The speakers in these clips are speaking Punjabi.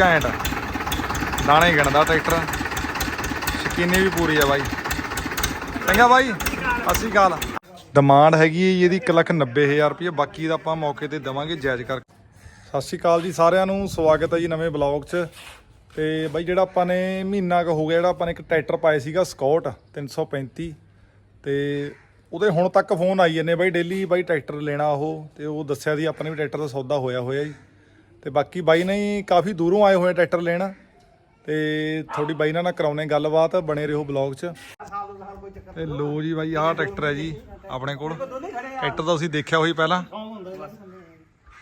ਘੈਂਟ। ਦਾਣੇ ਗਿਣਦਾ ਟਰੈਕਟਰ। ਸ਼ਕੀਨੀ ਵੀ ਪੂਰੀ ਆ ਬਾਈ। ਚੰਗਾ ਬਾਈ ਅਸੀਂ ਕਾਲ ਡਿਮਾਂਡ ਹੈਗੀ ਹੈ ਜੀ, ਇਹਦੀ 190000 ਰੁਪਏ ਬਾਕੀ ਦਾ ਆਪਾਂ ਮੌਕੇ ਤੇ ਦਵਾਂਗੇ ਜਾਇਜ਼ ਕਰਕੇ ਸਤਿ ਸ਼੍ਰੀ ਅਕਾਲ ਜੀ ਸਾਰਿਆਂ ਨੂੰ, ਸਵਾਗਤ ਹੈ ਜੀ ਨਵੇਂ ਬਲੌਗ 'ਚ। ਤੇ ਬਾਈ ਜਿਹੜਾ ਆਪਾਂ ਨੇ ਮਹੀਨਾ ਕੁ ਹੋ ਗਿਆ, ਜਿਹੜਾ ਆਪਾਂ ਨੇ ਇੱਕ ਟਰੈਕਟਰ ਪਾਇਆ ਸੀਗਾ ਸਕਾਟ 335 ਤੇ ਉਹਦੇ ਹੁਣ ਤੱਕ ਫੋਨ ਆਈ ਜਾਂਦੇ ਬਾਈ, ਡੇਲੀ ਬਾਈ ਟਰੈਕਟਰ ਲੈਣਾ ਉਹ। ਤੇ ਉਹ ਦੱਸਿਆ ਸੀ ਆਪਾਂ ਨੇ ਵੀ ਟਰੈਕਟਰ ਦਾ ਸੌਦਾ ਹੋਇਆ ਹੋਇਆ ਜੀ। ਤੇ ਬਾਕੀ ਬਾਈ ਨੇ ਹੀ ਕਾਫੀ ਦੂਰੋਂ ਆਏ ਹੋਏ ਟਰੈਕਟਰ ਲੈਣ ਤੇ ਥੋੜੀ ਬਾਈ ਨਾਲ ਨਾ ਕਰਾਉਣੇ ਗੱਲਬਾਤ ਬਣੇ ਰਹੋ ਬਲੌਗ 'ਚ। ਤੇ ਲੋ ਜੀ ਬਾਈ ਆਹ ਟਰੈਕਟਰ ਹੈ ਜੀ ਆਪਣੇ ਕੋਲ। ਟਰੈਕਟਰ ਤਾਂ ਤੁਸੀਂ ਦੇਖਿਆ ਹੋਈ ਪਹਿਲਾਂ।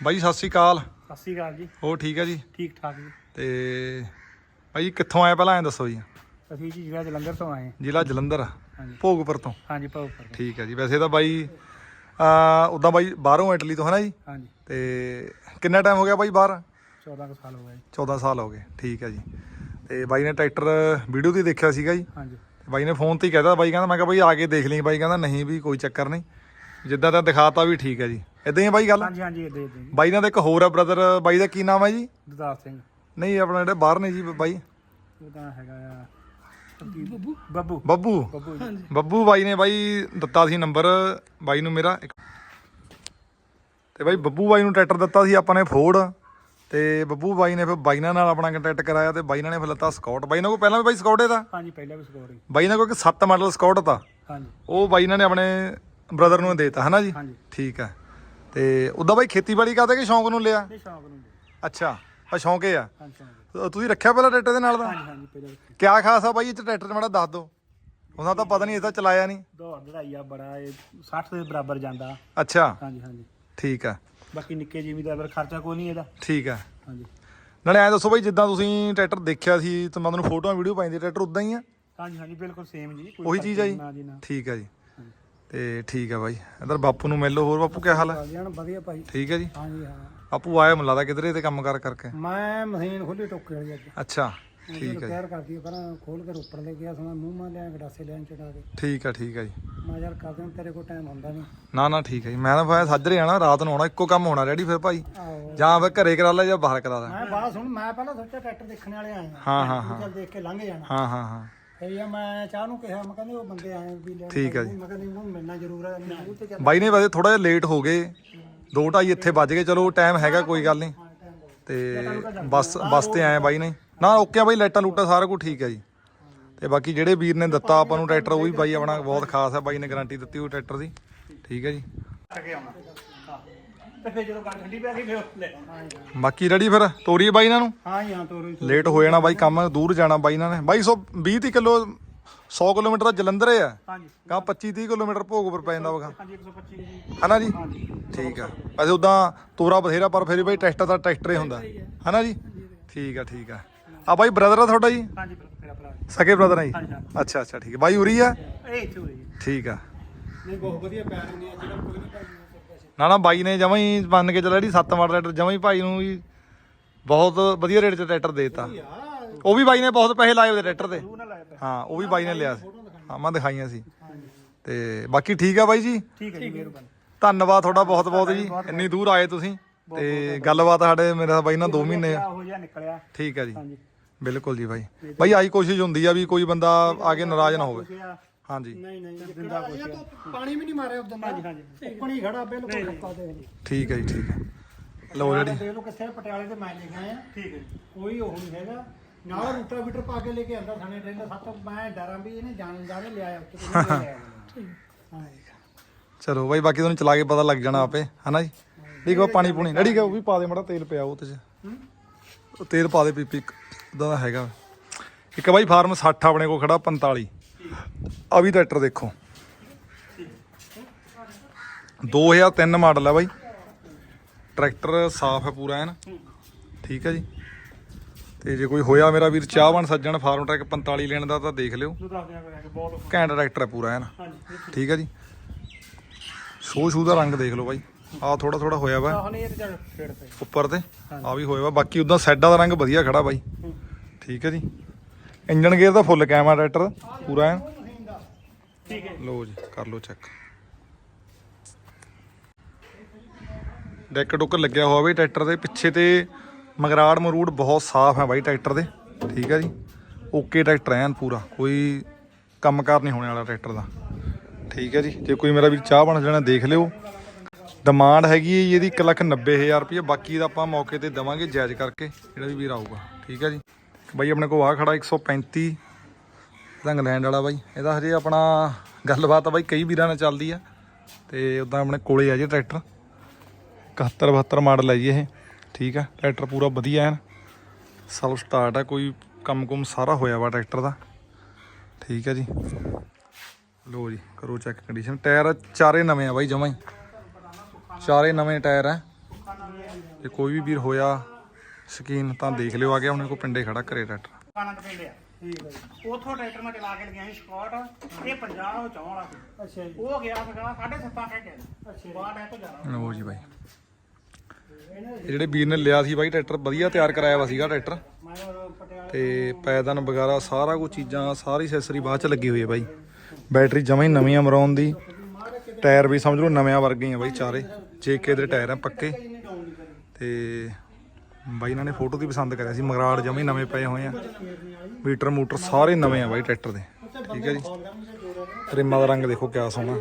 ਬਾਈ ਸਤਿ ਸ਼੍ਰੀ ਅਕਾਲ। ਸਤਿ ਸ਼੍ਰੀ ਅਕਾਲ ਜੀ। ਹੋਰ ਠੀਕ ਹੈ ਜੀ? ਠੀਕ ਠਾਕ ਜੀ। ਤੇ ਬਾਈ ਕਿੱਥੋਂ ਆਏ ਪਹਿਲਾਂ ਐਂ ਦੱਸੋ ਜੀ। ਅਸੀਂ ਜੀ ਜਲੰਧਰ ਤੋਂ ਆਏ ਹਾਂ। ਜ਼ਿਲ੍ਹਾ ਜਲੰਧਰ ਭੋਗਪੁਰ ਤੋਂ। ਹਾਂਜੀ ਭੋਗਪੁਰ। ਠੀਕ ਹੈ ਜੀ ਵੈਸੇ ਤਾਂ ਬਾਈ ਆ ਉਦਾਂ ਬਾਈ ਬਾਹਰੋਂ ਇਟਲੀ ਤੋਂ ਹੈ ਨਾ ਜੀ? ਹਾਂਜੀ। ਤੇ ਕਿੰਨਾ ਟਾਈਮ ਹੋ ਗਿਆ ਬਾਈ ਬਾਹਰ? 14 ਕੁ ਸਾਲ ਹੋ ਗਏ 14 ਸਾਲ ਹੋ ਗਏ ਠੀਕ ਹੈ ਜੀ। ਤੇ ਬਾਈ ਨੇ ਟਰੈਕਟਰ ਵੀਡੀਓ ਤੇ ਦੇਖਿਆ ਸੀਗਾ ਜੀ? ਹਾਂਜੀ। ਬਾਈ ਨੇ ਫੋਨ ਤੇ ਹੀ ਕਹਿਤਾ ਬਾਈ ਕਹਿੰਦਾ ਮੈਂ ਕਿਹਾ ਬਾਈ ਆ ਕੇ ਦੇਖ ਲਈ ਬਾਈ ਕਹਿੰਦਾ ਨਹੀਂ ਵੀ ਕੋਈ ਚੱਕਰ ਨਹੀਂ। ਜਿੱਦਾਂ ਤਾਂ ਦਿਖਾਤਾ ਵੀ ਠੀਕ ਹੈ ਜੀ। ਇਦਾਂ ਹੀ ਹੈ ਬਾਈ ਗੱਲ? ਹਾਂਜੀ ਹਾਂਜੀ ਇਹ ਦੇ ਦੇ ਜੀ। ਬਾਈ ਨਾਲ ਇੱਕ ਹੋਰ ਹੈ ਬ੍ਰਦਰ ਬਾਈ ਦਾ ਕੀ ਨਾਮ ਹੈ ਜੀ? ਦਦਾਰ ਸਿੰਘ। ਨਹੀਂ ਆਪਣਾ ਜਿਹੜੇ ਬਾਹਰ ਨੇ ਜੀ ਬਾਈ। ਉਹਦਾ ਹੈਗਾ ਆ ਬੱਬੂ? ਬੱਬੂ। ਬੱਬੂ। ਬੱਬੂ ਜੀ। ਬੱਬੂ ਬਾਈ ਨੇ ਬਾਈ ਦਿੱਤਾ ਸੀ ਨੰਬਰ ਬਾਈ ਨੂੰ ਮੇਰਾ ਇੱਕ। ਤੇ ਬਾਈ ਬੱਬੂ ਬਾਈ ਨੂੰ ਟਰੈਕਟਰ ਦਿੱਤਾ ਸੀ ਆਪਾਂ ਨੇ ਫੋਰਡ। ਤੇ ਬੱਬੂ ਬਾਈ ਨੇ ਫਿਰ ਬਾਈ ਨਾਲ ਆਪਣਾ ਕੰਟੈਕਟ ਕਰਾਇਆ ਤੇ ਬਾਈ ਨਾਲ ਨੇ ਫਿਰ ਲੱਤਾ ਸਕਾਟ। ਬਾਈ ਨਾਲ ਕੋਈ ਪਹਿਲਾਂ ਵੀ ਬਾਈ ਸਕਾਟ ਇਹਦਾ? ਹਾਂਜੀ ਪਹਿਲਾਂ ਵੀ ਸਕੋਰ ਹੀ ਬਾਈ ਨਾਲ ਕੋਈ 7 ਮਾਡਲ ਸਕਾਟ ਤਾ। ਹਾਂਜੀ। ਉਹ ਬਾਈ ਨਾਲ ਨੇ ਆਪਣੇ ਬ੍ਰਦਰ ਨੂੰ ਦੇਤਾ ਹਨਾ ਜੀ? ਹਾਂਜੀ। ਠੀਕ ਹੈ। ਤੇ ਉਹਦਾ ਬਾਈ ਖੇਤੀਬਾੜੀ ਕਰਦੇ ਕਿ ਸ਼ੌਂਕ ਨੂੰ ਲਿਆ? ਨਹੀਂ ਸ਼ੌਂਕ ਨੂੰ ਅੱਛਾ ਆ ਸ਼ੌਂਕ ਇਹ ਆ। ਹਾਂਜੀ ਸ਼ੌਂਕ ਤੁਸੀਂ ਰੱਖਿਆ ਪਹਿਲਾਂ ਟਰੈਕਟਰ ਦੇ ਨਾਲ ਦਾ ਹਾਂਜੀ ਹਾਂਜੀ ਪਹਿਲਾਂ। ਕਿਆ ਖਾਸ ਆ ਬਾਈ ਇਹ ਚ ਟਰੈਕਟਰ ਮਾੜਾ ਦੱਸ ਦਿਓ ਉਹਨਾਂ ਤਾਂ ਪਤਾ ਨਹੀਂ ਇਹ ਤਾਂ ਚਲਾਇਆ ਨਹੀਂ। ਦੌੜ ਦੜਾਈ ਆ ਬੜਾ ਇਹ 60 ਦੇ ਬਰਾਬਰ ਜਾਂਦਾ। ਅੱਛਾ। ਹਾਂਜੀ ਹਾਂਜੀ। ਠੀਕ ਆ। ਬਾਕੀ ਨਿੱਕੇ ਜ਼ਿਮੀਦਾਰ ਖਰਚਾ ਕੋਈ ਨਹੀਂ ਇਹਦਾ। ਠੀਕ ਆ। ਹਾਂਜੀ। ਨਾਲੇ ਐ ਦੱਸੋ ਬਾਈ ਜਿੱਦਾਂ ਤੁਸੀਂ ਟਰੈਕਟਰ ਦੇਖਿਆ ਸੀ ਤੇ ਮੈਂ ਤੁਹਾਨੂੰ ਫੋਟੋਆਂ ਵੀਡੀਓ ਪਾਈ ਦੀ ਟਰੈਕਟਰ ਉਦਾਂ ਹੀ ਆ? ਹਾਂਜੀ ਹਾਂਜੀ ਬਿਲਕੁਲ ਸੇਮ ਜੀ ਕੋਈ ਉਹੀ ਫ਼ਰਕ ਚੀਜ਼ ਆ ਜੀ? ਨਾ ਜੀ ਨਾ। ਠੀਕ ਆ ਜੀ। ਤੇ ਠੀਕ ਆ ਬਾਈ। ਇਧਰ ਬਾਪੂ ਨੂੰ ਮਿਲ ਹੋਰ। ਬਾਪੂ ਕੀ ਹਾਲ ਹੈ ਜਾਨ ਵਧੀਆ ਭਾਈ ਠੀਕ ਹੈ ਜੀ? ਹਾਂਜੀ ਹਾਂ। ਬਾਪੂ ਆਇਆ ਮੈਨੂੰ ਲੱਗਦਾ ਕਿਧਰੇ ਤੇ ਕੰਮ ਕਰ ਕਰਕੇ। ਮੈਂ ਮਸ਼ੀਨ ਖੋਲੀ ਟੋਕੇ ਵਾਲੀ ਅੱਜ। ਅੱਛਾ ਠੀਕ ਹੈ ਜੀ। ਰਿਪੇਅਰ ਕਰਦੀ ਆ ਪਹਿਲਾਂ ਖੋਲ ਕੇ ਉੱਪਰ ਲੈ ਗਿਆ ਸਮਾਂ ਮੂੰਹ ਮਾ ਲਿਆ ਗਡਾਸੇ ਲੈਣ ਚੜਾ ਕੇ। ਠੀਕ ਆ ਠੀਕ ਆ ਜੀ। ਮੈਂ ਯਾਰ ਕਰਦੇ ਹਾਂ ਤੇਰੇ ਕੋਲ ਟਾਈਮ ਹੁੰਦਾ ਨਹੀਂ ਨਾ ਨਾ ਠੀਕ ਹੈ ਜੀ। ਮੈਂ ਤਾਂ ਫਿਰ ਸਾਜਰੇ ਆਣਾ ਰਾਤ ਨੂੰ ਆਉਣਾ ਇੱਕੋ ਕੰਮ ਹੋਣਾ ਰੈਡੀ ਫਿਰ ਭਾਈ। ਆਹੋ। ਜਾਂ ਫਿਰ ਘਰੇ ਕਰਾ ਲੈ ਜਾਂ ਬਾਹਰ ਕਰਾ ਲੈ। ਮੈਂ ਬਾਤ ਸੁਣ ਮੈਂ ਪਹਿਲਾਂ ਸੋਚਿਆ ਟਰੈਕਟਰ ਦੇਖਣ ਵਾਲੇ ਆਏ ਹਾਂ, ਹਾਂ, ਹਾਂ। ਚੱਲ ਦੇਖ ਕੇ ਲੰਘ ਜਾਣਾ। ਹਾਂ ਹਾਂ ਹਾਂ। ਇਹ ਮੈਂ ਚਾਹ ਨੂੰ ਕਿਹਾ ਮੈਂ ਕਹਿੰਦੇ ਉਹ ਬੰਦੇ ਆਏ ਵੀ ਲੈਣ ਠੀਕ ਆ ਜੀ। ਮੈਂ ਕਹਿੰਦੀ ਉਹ ਮਿਲਣਾ ਜ਼ਰੂਰ ਹੈ ਤੇ ਚੱਲ ਬਾਈ ਨੇ ਵੈਸੇ ਥੋੜਾ ਜਿਹਾ ਲੇਟ ਹੋ ਗਏ। 2:30 ਇੱਥੇ ਵੱਜ ਗਏ ਚਲੋ ਟਾਈਮ ਹੈਗਾ ਕੋਈ ਗੱਲ ਨਹੀਂ। ਤੇ ਬੱਸ ਬੱਸ ਤੇ ਆਏ ਬਾਈ ਨੇ। ਨਾ ਓਕੇ ਆ ਬਾਈ ਲਾਈਟਾਂ ਲੂਟਾਂ ਸਾਰਾ ਕੁਝ ਠੀਕ ਹੈ ਜੀ। ਤੇ ਬਾਕੀ ਜਿਹੜੇ ਵੀਰ ਨੇ ਦਿੱਤਾ ਆਪਾਂ ਨੂੰ ਟਰੈਕਟਰ ਉਹ ਵੀ ਬਾਈ ਆਪਣਾ ਬਹੁਤ ਖਾਸ ਹੈ ਬਾਈ ਨੇ ਗਾਰੰਟੀ ਦਿੱਤੀ ਉਹ ਟਰੈਕਟਰ ਦੀ। ਠੀਕ ਹੈ ਜੀ। ਕੇ ਆਉਣਾ। ਹਾਂ। ਤੇ ਫਿਰ ਜਦੋਂ ਗੱਲ ਠੰਡੀ ਪੈ ਗਈ ਫਿਰ ਲੈ ਆਉਣਾ। ਬਾਕੀ ਰੈਡੀ ਫਿਰ? ਤੋਰੀਏ ਬਾਈ ਇਹਨਾਂ ਨੂੰ? ਹਾਂ ਹਾਂ ਤੋਰੋ ਲੇਟ ਹੋ ਜਾਣਾ ਬਾਈ ਕੰਮ ਦੂਰ ਜਾਣਾ ਬਾਈ ਇਹਨਾਂ ਨੇ। ਬਾਈ 120 30 ਕਿਲੋ 100 ਕਿਲੋਮੀਟਰ ਦਾ ਜਲੰਧਰ ਹੈ। ਹਾਂਜੀ ਕਾ 25 30 ਕਿਲੋਮੀਟਰ ਭੋਗਪੁਰ ਪੈ ਜਾਂਦਾ ਵਗਾ। ਹਾਂਜੀ 125 ਜੀ। ਹਨਾ ਜੀ? ਠੀਕ ਆ। ਉਦਾਂ ਤੋਰਾ ਬਥੇਰਾ ਪਰ ਫਿਰ ਵੀ ਬਾਈ ਟਰੈਕਟਰ ਦਾ ਟਰੈਕਟਰ ਹੀ ਹੁੰਦਾ। ਹਨਾ ਜੀ? ਠੀਕ ਆ ਠੀਕ ਆ। ਆ ਬਾਈ ਬ੍ਰਦਰ ਆ ਤੁਹਾਡਾ ਜੀ? ਹਾਂਜੀ ਮੇਰਾ ਭਰਾ ਸਕੇ ਬ੍ਰਦਰ ਆ ਜੀ? ਹਾਂਜੀ ਅੱਛਾ ਅੱਛਾ ਠੀਕ ਹੈ ਬਾਈ ਉਰੀ ਆ? ਇਹ ਇੱਥੇ ਹੋਈ ਠੀਕ ਆ। ਨਹੀਂ ਬਹੁਤ ਵਧੀਆ ਪੈਰ ਨੇ ਜਿਹੜਾ ਕੋਈ ਨਹੀਂ ਭਾਈ ਨਾ ਨਾ ਬਾਈ ਨੇ ਜਮਾਂ ਹੀ ਮੰਨ ਕੇ ਚੱਲਿਆ ਜੀ 7 ਮਾਡਲ ਟਰੈਕਟਰ ਜਮਾਂ ਹੀ ਭਾਈ ਨੂੰ ਵੀ ਬਹੁਤ ਵਧੀਆ ਰੇਟ 'ਚ ਟਰੈਕਟਰ ਦੇਤਾ। ਉਹ ਵੀ ਬਾਈ ਨੇ ਬਹੁਤ ਪੈਸੇ ਲਾਏ ਉਹਦੇ ਟਰੈਕਟਰ ਤੇ। ਤੂੰ ਨਾ ਲਾਇਆ ਪਿਆ ਹਾਂ ਉਹ ਵੀ ਬਾਈ ਨੇ ਲਿਆ ਸੀ। ਹਾਂ ਮੈਂ ਦਿਖਾਈਆਂ ਸੀ। ਤੇ ਬਾਕੀ ਠੀਕ ਆ ਬਾਈ ਜੀ? ਠੀਕ ਹੈ ਜੀ ਮਿਹਰਬਾਨੀ। ਧੰਨਵਾਦ ਤੁਹਾਡਾ ਬਹੁਤ ਬਹੁਤ ਜੀ। ਇੰਨੀ ਦੂਰ ਆਏ ਤੁਸੀਂ। ਤੇ ਗੱਲਬਾਤ ਸਾਡੇ ਮੇਰਾ ਬਾਈ ਨਾਲ 2 ਮਹੀਨੇ ਆ। ਹੋ ਜਿਹਾ ਨਿਕਲਿਆ। ਠੀਕ ਆ ਜੀ। ਹਾਂਜੀ। ਬਿਲਕੁਲ ਜੀ ਬਾਈ। ਬਾਈ ਆਈ ਕੋਸ਼ਿਸ਼ ਹੁੰਦੀ ਆ ਵੀ ਕੋਈ ਬੰਦਾ ਆ ਕੇ ਨਾਰਾਜ਼ ਨਾ ਹੋਵੇ। ਹਾਂਜੀ। ਨਹੀਂ ਨਹੀਂ ਦਿੰਦਾ ਕੁਛ ਪਾਣੀ ਵੀ ਨਹੀਂ ਮਾਰਿਆ ਉਦੋਂ ਹਾਂਜੀ ਹਾਂਜੀ। ਉੱਪਣੀ ਖੜਾ ਬਿਲਕੁਲ ਖੱਕਾ ਦੇ ਠੀਕ ਹੈ ਜੀ ਠੀਕ ਹੈ। ਲਓ ਜਿਹੜੀ ਦੇਖ ਲਓ ਕਿੱਥੇ ਪਟਿਆਲੇ ਤੇ ਮੈਂ ਲੈ ਆਇਆ ਠੀਕ ਹੈ ਕੋਈ ਉਹ ਨਹੀਂ ਹੈਗਾ। ਨਾਲ ਰੂਟਾ ਵੀਟਰ ਪਾ ਕੇ ਲੈ ਕੇ ਆਂਦਾ ਸਾਨੇ ਟ੍ਰੇਨ ਦਾ। ਸੱਤ ਮੈਂ ਡਰਾਂ ਵੀ ਇਹਨੇ ਜਾਣ ਜਾਣੇ ਲਿਆਇਆ ਲਿਆਇਆ ਹਾਂ। ਚਲੋ ਬਾਈ ਬਾਕੀ ਤੁਹਾਨੂੰ ਚਲਾ ਕੇ ਪਤਾ ਲੱਗ ਜਾਣਾ ਆਪੇ। ਹਨਾ ਜੀ? ਠੀਕ ਆ ਪਾਣੀ ਪੂਣੀ। ਰੈਡੀ ਕਰ ਉਹ ਵੀ ਪਾ ਦੇ ਮੜਾ ਤੇਲ ਪਿਆ ਉਹ ਤੇ 'ਚ। ਉਹ ਤੇਲ ਪਾ ਦੇ ਪੀਪੀ ਉਦਾਂ ਦਾ ਹੈਗਾ। ਇੱਕ ਬਾਈ ਫਾਰਮ 60 ਆਪਣੇ ਕੋਲ ਖੜਾ 45 ਆ ਵੀ ਟਰੈਕਟਰ ਦੇਖੋ। 2003 ਮਾਡਲ ਹੈ ਬਾਈ। ਟਰੈਕਟਰ ਸਾਫ਼ ਹੈ ਪੂਰਾ ਐਨ। ਠੀਕ ਹੈ ਜੀ। ਤੇ ਜੇ ਕੋਈ ਹੋਇਆ ਮੇਰਾ ਵੀਰ ਚਾਹਵਾਨ ਸੱਜਣ ਫਾਰਮ ਟਰੈਕ 45 ਲੈਣ ਦਾ ਤਾਂ ਦੇਖ ਲਿਓ। ਘੈਂਟ ਟਰੈਕਟਰ ਹੈ ਪੂਰਾ ਐਨ। ਠੀਕ ਹੈ ਜੀ। ਸ਼ੋ ਸ਼ੂ ਦਾ ਰੰਗ ਦੇਖ ਲਓ ਬਾਈ। ਆ ਥੋੜਾ ਥੋੜਾ ਹੋਇਆ ਵਾ। ਉੱਪਰ ਤੇ। ਆ ਵੀ ਹੋਇਆ ਵਾ। ਬਾਕੀ ਉਦਾਂ ਸਾਈਡਾਂ ਦਾ ਰੰਗ ਵਧੀਆ ਖੜਾ ਬਾਈ। ਠੀਕ ਹੈ ਜੀ। ਇੰਜਨ ਗੇਅਰ ਦਾ ਫੁੱਲ ਕੈਮਰਾ ਟਰੈਕਟਰ ਪੂਰਾ ਠੀਕ ਹੈ। ਲਓ ਜੀ ਕਰ ਲਓ ਚੈੱਕ ਡੈਕ ਡੁੱਕ ਲੱਗਿਆ ਹੋਇਆ ਵੀ ਟਰੈਕਟਰ ਦੇ ਪਿੱਛੇ ਤੇ ਮਗਰਾੜ ਮਰੂੜ ਬਹੁਤ ਸਾਫ਼ ਹੈ ਬਾਈ ਟਰੈਕਟਰ ਦੇ। ਠੀਕ ਹੈ ਜੀ। ਓਕੇ ਟਰੈਕਟਰ ਐਨ ਪੂਰਾ। ਕੋਈ ਕੰਮਕਾਰ ਨਹੀਂ ਹੋਣੇ ਵਾਲਾ ਟਰੈਕਟਰ ਦਾ। ਠੀਕ ਹੈ ਜੀ। ਜੇ ਕੋਈ ਮੇਰਾ ਵੀ ਚਾਹ ਬਣ ਜਾਣਾ ਦੇਖ ਲਿਓ। ਡਿਮਾਂਡ ਹੈਗੀ ਹੈ ਇਹਦੀ 190000 ਰੁਪਏ ਬਾਕੀ ਦਾ ਆਪਾਂ ਮੌਕੇ ਤੇ ਦਵਾਂਗੇ ਜਾਇਜ਼ ਕਰਕੇ। ਜਿਹੜਾ ਵੀ ਵੀਰ ਆਊਗਾ। ਠੀਕ ਹੈ ਜੀ। ਬਾਈ, ਆਪਣੇ ਕੋਲ ਆ ਖੜਾ 135 ਇਹਦਾ ਇੰਗਲੈਂਡ ਵਾਲਾ ਬਾਈ। ਇਹਦਾ ਹਜੇ ਆਪਣਾ ਗੱਲਬਾਤ ਆ ਬਾਈ, ਕਈ ਵੀਰਾਂ ਨਾਲ ਚੱਲਦੀ ਆ। ਤੇ ਉਦਾਂ ਆਪਣੇ ਕੋਲੇ ਆ ਜੀ ਟਰੈਕਟਰ। 71 72 ਮਾਡਲ ਹੈ ਜੀ ਇਹ। ਠੀਕ ਆ, ਟਰੈਕਟਰ ਪੂਰਾ ਵਧੀਆ ਐਨ। ਸੈਲਫ ਸਟਾਰਟ ਆ, ਕੋਈ ਕੰਮ ਕੁਮ ਸਾਰਾ ਹੋਇਆ ਵਾ ਟਰੈਕਟਰ ਦਾ। ਠੀਕ ਆ ਜੀ। ਲੋ ਜੀ, ਕਰੋ ਚੈੱਕ ਕੰਡੀਸ਼ਨ ਟਾਇਰ ਚਾਰੇ ਨਵੇਂ ਆ ਬਾਈ ਜਮਾਂ ਹੀ। ਚਾਰੇ ਨਵੇਂ ਟਾਇਰ ਆ। ਜੇ ਕੋਈ ਵੀ ਵੀਰ ਹੋਇਆ ਸ਼ਕੀਨ ਤਾਂ ਦੇਖ ਲਿਓ ਆ ਗਿਆ ਉਹਨੇ ਕੋ ਪਿੰਡੇ ਖੜਾ ਘਰੇ ਟਰੈਕਟਰ। ਕਾਨਕ ਪਿੰਡ ਆ। ਠੀਕ ਹੈ ਜੀ। ਉਥੋਂ ਟਰੈਕਟਰ ਮੈਂ ਚਲਾ ਕੇ ਲਗਿਆ ਸੀ ਸਕਾਟ ਇਹ 50 ਉਹ ਚਾਹ ਵਾਲਾ ਸੀ। ਅੱਛਾ ਜੀ। ਉਹ ਗਿਆ ਸੀਗਾ 7.5 ਘੰਟੇ ਅੱਛਾ ਬਾਹਰ ਐ ਤੋਂ ਜਾਣਾ। ਲੋ ਜੀ ਬਾਈ। ਇਹ ਜਿਹੜੇ ਵੀਰ ਨੇ ਲਿਆ ਸੀ ਬਾਈ ਟਰੈਕਟਰ ਵਧੀਆ ਤਿਆਰ ਕਰਾਇਆ ਵਾ ਸੀਗਾ ਟਰੈਕਟਰ। ਮੈਂ ਉਹ ਪਟਿਆਲੇ ਤੇ ਪੈਦਨ ਵਗੈਰਾ ਸਾਰਾ ਕੁਝ ਚੀਜ਼ਾਂ ਸਾਰੀ ਐਕਸੈਸਰੀ ਬਾਅਦ ਚ ਲੱਗੀ ਹੋਈ ਹੈ ਬਾਈ। ਬੈਟਰੀ ਜਮਾਂ ਹੀ ਨਵੀਂ ਆ ਮਰਾਉਣ ਦੀ। ਟਾਇਰ ਵੀ ਸਮਝ ਲਓ ਨਵਿਆਂ ਵਰਗੇ ਹੀ ਆ ਬਾਈ ਚਾਰੇ। ਜੇਕੇ ਦੇ ਟਾਇਰ ਆ ਪੱਕੇ। ਤੇ ਬਾਈ ਇਹਨਾਂ ਨੇ ਫੋਟੋ ਦੀ ਪਸੰਦ ਕਰਿਆ ਸੀ, ਮਗਰਾੜ ਜਮੇ ਨਵੇਂ ਪਏ ਹੋਏ ਆ। ਮੀਟਰ ਮੂਟਰ ਸਾਰੇ ਨਵੇਂ ਆ ਬਾਈ ਟਰੈਕਟਰ ਦੇ। ਠੀਕ ਹੈ ਜੀ। ਰਿਮਾਂ ਦਾ ਰੰਗ ਦੇਖੋ ਕਿਆ ਸੋਹਣਾ।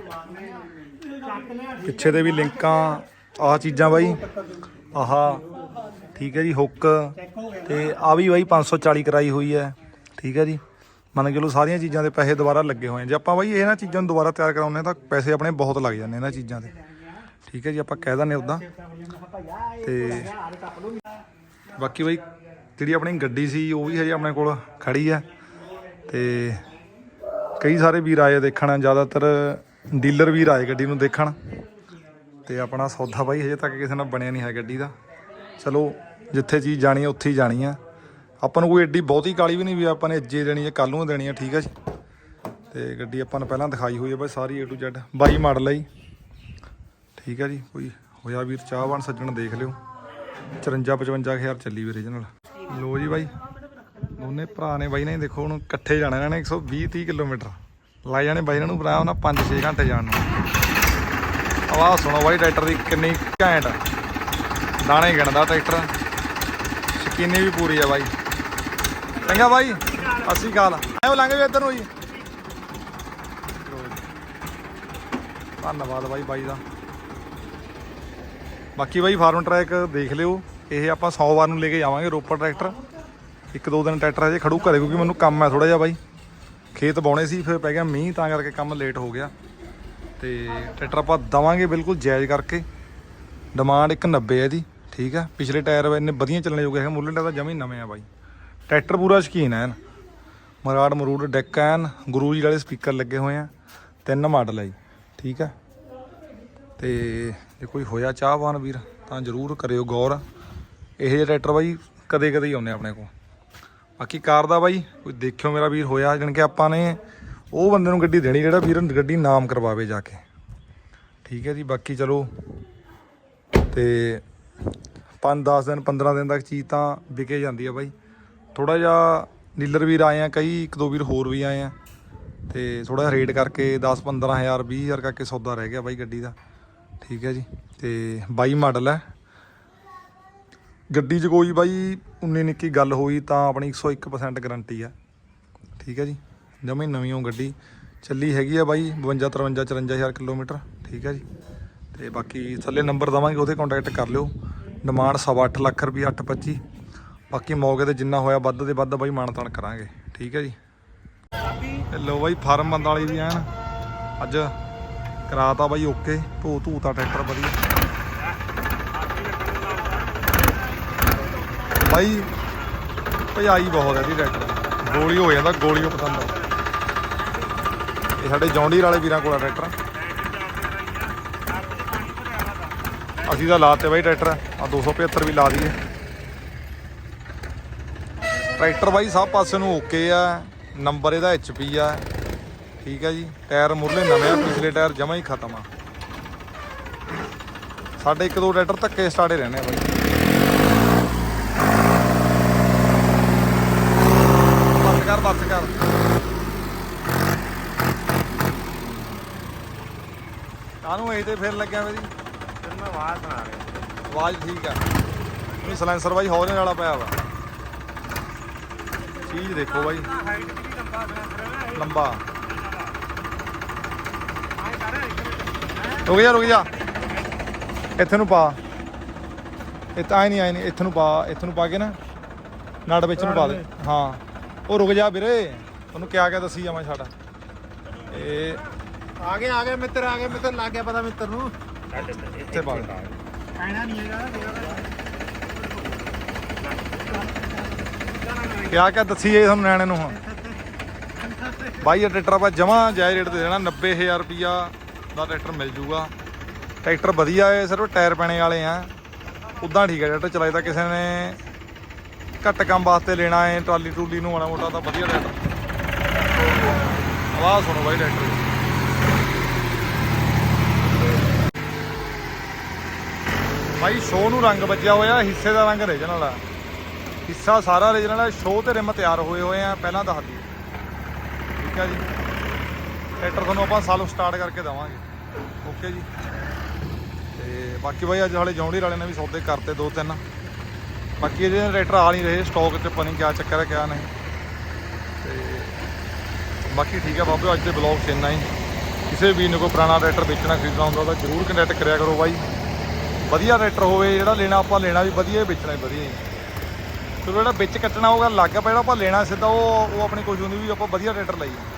ਪਿੱਛੇ ਦੇ ਵੀ ਲਿੰਕਾਂ, ਆਹ ਚੀਜ਼ਾਂ ਬਾਈ, ਆਹ, ਠੀਕ ਹੈ ਜੀ, ਹੁੱਕ ਤੇ ਆ ਵੀ ਬਾਈ 540 ਕਰਾਈ ਹੋਈ ਹੈ ਠੀਕ ਹੈ ਜੀ। ਮੰਨ ਕੇ ਲਓ ਸਾਰੀਆਂ ਚੀਜ਼ਾਂ ਦੇ ਪੈਸੇ ਦੁਬਾਰਾ ਲੱਗੇ ਹੋਏ ਆ। ਜੇ ਆਪਾਂ ਬਾਈ ਇਹਨਾਂ ਚੀਜ਼ਾਂ ਨੂੰ ਦੁਬਾਰਾ ਤਿਆਰ ਕਰਾਉਂਦੇ ਹਾਂ ਤਾਂ ਪੈਸੇ ਆਪਣੇ ਬਹੁਤ ਲੱਗ ਜਾਂਦੇ ਇਹਨਾਂ ਚੀਜ਼ਾਂ ਤੇ ਠੀਕ ਹੈ ਜੀ, ਆਪਾਂ ਕਹਿ ਦਿੰਦੇ ਉਦਾਂ। ਤੇ ਬਾਕੀ ਬਾਈ ਜਿਹੜੀ ਆਪਣੀ ਗੱਡੀ ਸੀ, ਉਹ ਵੀ ਹਜੇ ਆਪਣੇ ਕੋਲ ਖੜੀ ਆ। ਤੇ ਕਈ ਸਾਰੇ ਵੀਰ ਆਏ ਦੇਖਣ, ਜ਼ਿਆਦਾਤਰ ਡੀਲਰ ਵੀਰ ਆਏ ਗੱਡੀ ਨੂੰ ਦੇਖਣ। ਤੇ ਆਪਣਾ ਸੌਦਾ ਬਾਈ ਹਜੇ ਤੱਕ ਕਿਸੇ ਨਾਲ ਬਣਿਆ ਨਹੀਂ ਹੈ ਗੱਡੀ ਦਾ। ਚਲੋ, ਜਿੱਥੇ ਚੀਜ਼ ਜਾਣੀ ਹੈ ਉੱਥੇ ਹੀ ਜਾਣੀ ਆ। ਆਪਾਂ ਨੂੰ ਕੋਈ ਐਡੀ ਬਹੁਤੀ ਕਾਲੀ ਵੀ ਨਹੀਂ ਵੀ ਆਪਾਂ ਨੇ ਅੱਜੇ ਦੇਣੀ ਹੈ ਕੱਲ ਨੂੰ ਦੇਣੀ ਹੈ ਠੀਕ ਹੈ ਜੀ। ਤੇ ਗੱਡੀ ਆਪਾਂ ਨੂੰ ਪਹਿਲਾਂ ਦਿਖਾਈ ਹੋਈ ਹੈ ਬਾਈ ਸਾਰੀ A to Z 22 ਮਾਡਲ ਹੈ ਜੀ। ਠੀਕ ਹੈ ਜੀ, ਕੋਈ ਹੋਇਆ ਵੀਰ ਚਾਹਵਾਨ ਸੱਜਣ ਦੇਖ ਲਿਓ। 54 55 ਹਜ਼ਾਰ ਚੱਲੀ ਵੀ ਰੀਜਨਲ ਲੋ ਜੀ ਬਾਈ, ਦੋਨੇ ਭਰਾ ਨੇ ਬਾਈ ਨੇ ਦੇਖੋ ਹੁਣ ਇਕੱਠੇ ਜਾਣਾ ਇਹਨਾਂ ਨੇ 120 30 ਕਿਲੋਮੀਟਰ। ਲਾਈ ਜਾਣੇ ਬਾਈ ਇਹਨਾਂ ਨੂੰ ਬਣਾਇਆ ਉਹਨਾਂ 5-6 ਘੰਟੇ ਜਾਣ ਨੂੰ। ਆਵਾਜ਼ ਸੁਣੋ ਬਾਈ, ਟਰੈਕਟਰ ਦੀ ਕਿੰਨੀ ਘੈਂਟ। ਆ। ਦਾਣੇ ਗਿਣਦਾ ਟਰੈਕਟਰ। ਸ਼ਕੀਨੀ ਵੀ ਪੂਰੀ ਆ ਬਾਈ। ਚੰਗਾ ਬਾਈ ਅਸੀਂ ਕਾਲ ਆਇਓ ਲੰਘ ਗਏ ਇੱਧਰ ਨੂੰ ਜੀ। ਧੰਨਵਾਦ ਬਾਈ ਬਾਈ ਦਾ। ਬਾਕੀ ਬਾਈ ਫਾਰਮ ਟਰੈਕ ਦੇਖ ਲਿਓ। ਇਹ ਆਪਾਂ 100 ਵਾਰ ਨੂੰ ਲੈ ਕੇ ਜਾਵਾਂਗੇ ਰੋਪੜ ਟਰੈਕਟਰ। ਇੱਕ ਦੋ ਦਿਨ ਟਰੈਕਟਰ ਅਜੇ ਖੜੂ ਘਰੇ, ਕਿਉਂਕਿ ਮੈਨੂੰ ਕੰਮ ਹੈ ਥੋੜਾ ਜਿਹਾ ਬਾਈ। ਖੇਤ ਬਾਉਣੇ ਸੀ, ਫਿਰ ਪੈ ਗਿਆ ਮੀਂਹ, ਤਾਂ ਕਰਕੇ ਕੰਮ ਲੇਟ ਹੋ ਗਿਆ। ਤੇ ਟਰੈਕਟਰ ਆਪਾਂ ਦਵਾਂਗੇ ਬਿਲਕੁਲ ਜਾਇਜ਼ ਕਰਕੇ। ਡਿਮਾਂਡ 190 ਹੈ ਇਹਦੀ, ਠੀਕ ਆ ਪਿਛਲੇ ਟਾਇਰ ਇੰਨੇ ਵਧੀਆ ਚੱਲਣੇ ਜੋਗੇ ਹੈ ਮੁੱਲਣ ਦਾ ਜਮੀ ਨਵੇਂ ਆ ਬਾਈ। ਟਰੈਕਟਰ ਪੂਰਾ ਸ਼ਕੀਨ ਹੈ ਮਰਾੜ ਮਰੂੜ ਡੈਕ ਐਨ, ਗੁਰੂ ਜੀ ਵਾਲੇ ਸਪੀਕਰ ਲੱਗੇ ਹੋਏ ਆ। ਤਿੰਨ ਮਾਡਲ ਹੈ ਜੀ, ਠੀਕ ਆ ਤੇ ਜੇ ਕੋਈ ਹੋਇਆ ਚਾਹਵਾਨ ਵੀਰ, ਤਾਂ ਜਰੂਰ ਕਰਿਓ ਗੌਰ। ਇਹ ਜਿਹੇ ਟਰੈਕਟਰ ਬਾਈ ਕਦੇ ਕਦੇ ਹੀ ਆਉਂਦੇ ਆਪਣੇ ਕੋਲ। ਬਾਕੀ ਕਾਰ ਦਾ ਬਾਈ, ਕੋਈ ਦੇਖਿਓ ਮੇਰਾ ਵੀਰ ਹੋਇਆ, ਜਾਣੀ ਕਿ ਆਪਾਂ ਨੇ ਉਹ ਬੰਦੇ ਨੂੰ ਗੱਡੀ ਦੇਣੀ, ਜਿਹੜਾ ਵੀਰ ਗੱਡੀ ਨਾਮ ਕਰਵਾਵੇ ਜਾ ਕੇ। ਠੀਕ ਹੈ ਜੀ, ਬਾਕੀ ਚਲੋ। ਤੇ 5-10 ਦਿਨ 15 ਦਿਨ ਤੱਕ ਚੀਜ਼ ਤਾਂ ਵਿਕੇ ਜਾਂਦੀ ਆ ਬਾਈ। ਥੋੜਾ ਜਿਹਾ ਡੀਲਰ ਵੀਰ ਆਏ ਆ, ਕਈ, ਇੱਕ ਦੋ ਵੀਰ ਹੋਰ ਵੀ ਆਏ ਆ। ਤੇ ਥੋੜਾ ਜਿਹਾ ਰੇਟ ਕਰਕੇ 10-15000 20000 ਕਰਕੇ ਸੌਦਾ ਰਹਿ ਗਿਆ ਬਾਈ ਗੱਡੀ ਦਾ। ਠੀਕ ਹੈ ਜੀ, ਤੇ 22 ਮਾਡਲ ਹੈ। ਗੱਡੀ 'ਚ ਕੋਈ ਬਾਈ 19 ਨਿੱਕੀ ਗੱਲ ਹੋਈ ਤਾਂ ਆਪਣੀ 101% ਗਾਰੰਟੀ ਆ ਠੀਕ ਹੈ ਜੀ ਜਮੀ ਨਵੀਂ ਓ ਗੱਡੀ। ਚੱਲੀ ਹੈਗੀ ਆ ਬਾਈ 52 53 54000 ਕਿਲੋਮੀਟਰ। ਠੀਕ ਹੈ ਜੀ, ਤੇ ਬਾਕੀ ਥੱਲੇ ਨੰਬਰ ਦਵਾਂਗੇ, ਉਹਦੇ ਕੰਟੈਕਟ ਕਰ ਲਿਓ। ਡਿਮਾਂਡ ਸਵਾ ਅੱਠ ਲੱਖ ਰੁਪਏ 825 ਬਾਕੀ ਮੌਕੇ ਤੇ ਜਿੰਨਾ ਹੋਇਆ ਵੱਧ ਦੇ ਵੱਧ ਬਾਈ ਮਾਨਤਾਨ ਕਰਾਂਗੇ। ਠੀਕ ਹੈ ਜੀ। ਤੇ ਲੋ ਬਾਈ ਫਾਰਮ ਬੰਦ ਵਾਲੀ ਵੀ ਐਨ, ਅੱਜ ਕਰਾਤਾ ਬਾਈ, ਓਕੇ। ਧੋ ਧੂਤਾ ਟਰੈਕਟਰ ਵਧੀਆ। ਬਾਈ, ਭਜਾਈ ਬਹੁਤ ਹੈ ਜੀ ਟਰੈਕਟਰ। ਗੋਲੀ ਹੋ ਜਾਂਦਾ ਗੋਲੀ ਉਹ ਪਤੰਦ ਇਹ ਸਾਡੇ ਜੌਂਡੀਰ ਵਾਲੇ ਵੀਰਾਂ ਕੋਲ ਆ ਟਰੈਕਟਰ। ਅਸੀਂ ਤਾਂ ਲਾਤੇ ਬਾਈ ਟਰੈਕਟਰ। ਆ 275 ਵੀ ਲਾ ਦਈਏ। ਟਰੈਕਟਰ ਬਾਈ, ਸਭ ਪਾਸੇ ਨੂੰ ਓਕੇ ਆ। ਨੰਬਰ ਇਹਦਾ ਐਚਪੀ ਆ। ਠੀਕ ਆ ਜੀ ਟਾਇਰ ਮੁਰਲੇ ਨਵੇਂ ਆ ਪਿਛਲੇ ਟਾਇਰ ਜਮਾ ਹੀ ਖਤਮ ਆ। ਸਾਡੇ ਇੱਕ ਦੋ ਟਰੈਕਟਰ ਧੱਕੇ ਸਟਾਰਟੇ ਰਹਿਣੇ ਆ ਬਾਈ। ਕਰ ਬੱਸ ਕਰ। ਕਾਹਨੂੰ ਇਹ ਤੇ ਫਿਰ ਲੱਗਿਆ ਮੇਰੀ ਫਿਰ ਮੈਂ ਆਵਾਜ਼ ਸੁਣਾ ਰਿਹਾ। ਆਵਾਜ਼ ਠੀਕ ਆ। ਇਹ ਸਲੈਂਸਰ ਬਾਈ ਹੌਰਨ ਵਾਲਾ ਪਿਆ ਵਾ। ਚੀਜ਼ ਦੇਖੋ ਬਾਈ। ਵੀ ਲੰਬਾ ਬਣਾ ਇਹ ਲੰਬਾ ਆਏ ਕਰ ਰੁਕ ਜਾ ਰੁਕ ਜਾ। ਇੱਥੇ ਨੂੰ ਪਾ। ਇਹ ਤਾਂ ਆਈ ਨਹੀਂ ਆਈ ਨਹੀਂ ਇੱਥੇ ਨੂੰ ਪਾ ਇੱਥੇ ਨੂੰ ਪਾ ਕੇ ਨਾ। ਨੜ ਵਿੱਚ ਨੂੰ ਪਾ ਦੇ। ਹਾਂ। ਉਹ ਰੁਕ ਜਾ ਵੀਰੇ। ਤੁਹਾਨੂੰ ਕਿਆ ਕਿਆ ਦੱਸੀ ਜਾਵਾਂ ਸਾਡਾ ਇਹ ਆ ਗਏ ਆ ਗਏ ਮਿੱਤਰ ਆ ਗਏ ਮਿੱਤਰ। ਲੱਗ ਗਿਆ ਪਤਾ ਮਿੱਤਰ ਨੂੰ। ਇੱਥੇ ਪਾ ਦੇ। ਕਹਿਣਾ ਨਹੀਂ ਹੈਗਾ। ਕਿਆ ਕਿਆ ਦੱਸੀਏ ਤੁਹਾਨੂੰ ਨਿਆਣੇ ਨੂੰ ਹੁਣ। ਬਾਈ ਇਹ ਟਰੈਕਟਰ ਆਪਾਂ ਜਮਾ ਜਾਇਜ਼ ਰੇਟ ਤੇ ਦੇਣਾ। 90000 ਰੁਪਿਆ ਦਾ ਟਰੈਕਟਰ ਮਿਲ ਜੂਗਾ। ਟਰੈਕਟਰ ਵਧੀਆ ਹੈ ਸਿਰਫ ਟਾਇਰ ਪੈਣੇ ਵਾਲੇ ਆ। ਉਦਾਂ ਠੀਕ ਹੈ ਟਰੈਕਟਰ ਚਲਾਈ ਤਾਂ ਕਿਸੇ ਨੇ ਘੱਟ ਕੰਮ ਵਾਸਤੇ ਲੈਣਾ ਹੈ, ਟਰਾਲੀ ਟਰੂਲੀ ਨੂੰ ਮਾੜਾ ਮੋਟਾ ਤਾਂ ਵਧੀਆ ਟਰੈਕਟਰ ਆਵਾਜ਼ ਸੁਣੋ ਬਾਈ ਟਰੈਕਟਰ। ਦੀ ਬਾਈ ਸ਼ੋ ਨੂੰ ਰੰਗ ਵੱਜਿਆ ਹੋਇਆ, ਹਿੱਸੇ ਦਾ ਰੰਗ ਰੀਜਨਲ ਆ। ਹਿੱਸਾ ਸਾਰਾ ਰੀਜਨਲ ਹੈ ਸ਼ੋ ਤੇ ਰਿਮ ਤਿਆਰ ਹੋਏ ਹੋਏ ਆ, ਪਹਿਲਾਂ ਦੱਸ ਦਈਏ ਠੀਕ ਹੈ ਜੀ। ਟਰੈਕਟਰ ਤੁਹਾਨੂੰ ਆਪਾਂ ਸਾਲ ਸਟਾਰਟ ਕਰਕੇ ਦਵਾਂਗੇ। ਓਕੇ ਜੀ। ਤੇ ਬਾਕੀ ਬਾਈ ਅੱਜ ਹਾਲੇ ਜੌਂਡੀ ਵਾਲੇ ਨੇ ਵੀ ਸੌਦੇ ਕਰਤੇ ਦੋ ਤਿੰਨ। ਬਾਕੀ ਇਹਦੇ ਟਰੈਕਟਰ ਆ ਨਹੀਂ ਰਹੇ ਸਟਾਕ 'ਚ ਪਤਾ ਨਹੀਂ ਕਿਆ ਚੱਕਰ ਹੈ, ਕਿਆ ਨਹੀਂ। ਤੇ ਬਾਕੀ ਠੀਕ ਹੈ ਬਾਬੇ, ਅੱਜ ਦੇ ਬਲੌਗ 'ਚ ਇੰਨਾ ਹੀ। ਕਿਸੇ ਵੀ ਨੂੰ ਕੋਈ ਪੁਰਾਣਾ ਟਰੈਕਟਰ ਵੇਚਣਾ, ਖਰੀਦਣਾ ਹੁੰਦਾ ਤਾਂ ਜਰੂਰ ਕੰਟੈਕਟ ਕਰਿਆ ਕਰੋ ਬਾਈ। ਵਧੀਆ ਟਰੈਕਟਰ ਹੋਵੇ, ਜਿਹੜਾ ਲੈਣਾ ਆਪਾਂ ਲੈਣਾ ਵੀ ਵਧੀਆ ਵੇਚਣਾ ਵੀ ਵਧੀਆ ਹੀ। ਚਲੋ ਜਿਹੜਾ ਵਿੱਚ ਕੱਟਣਾ ਹੋਗਾ ਲੱਗ ਪਿਆ ਜਿਹੜਾ ਆਪਾਂ ਲੈਣਾ ਸਿੱਧਾ, ਉਹ ਉਹ ਆਪਣੀ ਕੋਸ਼ਿਸ਼ ਹੁੰਦੀ ਵੀ ਆਪਾਂ ਵਧੀਆ ਟਰੈਕਟਰ ਲਈਏ।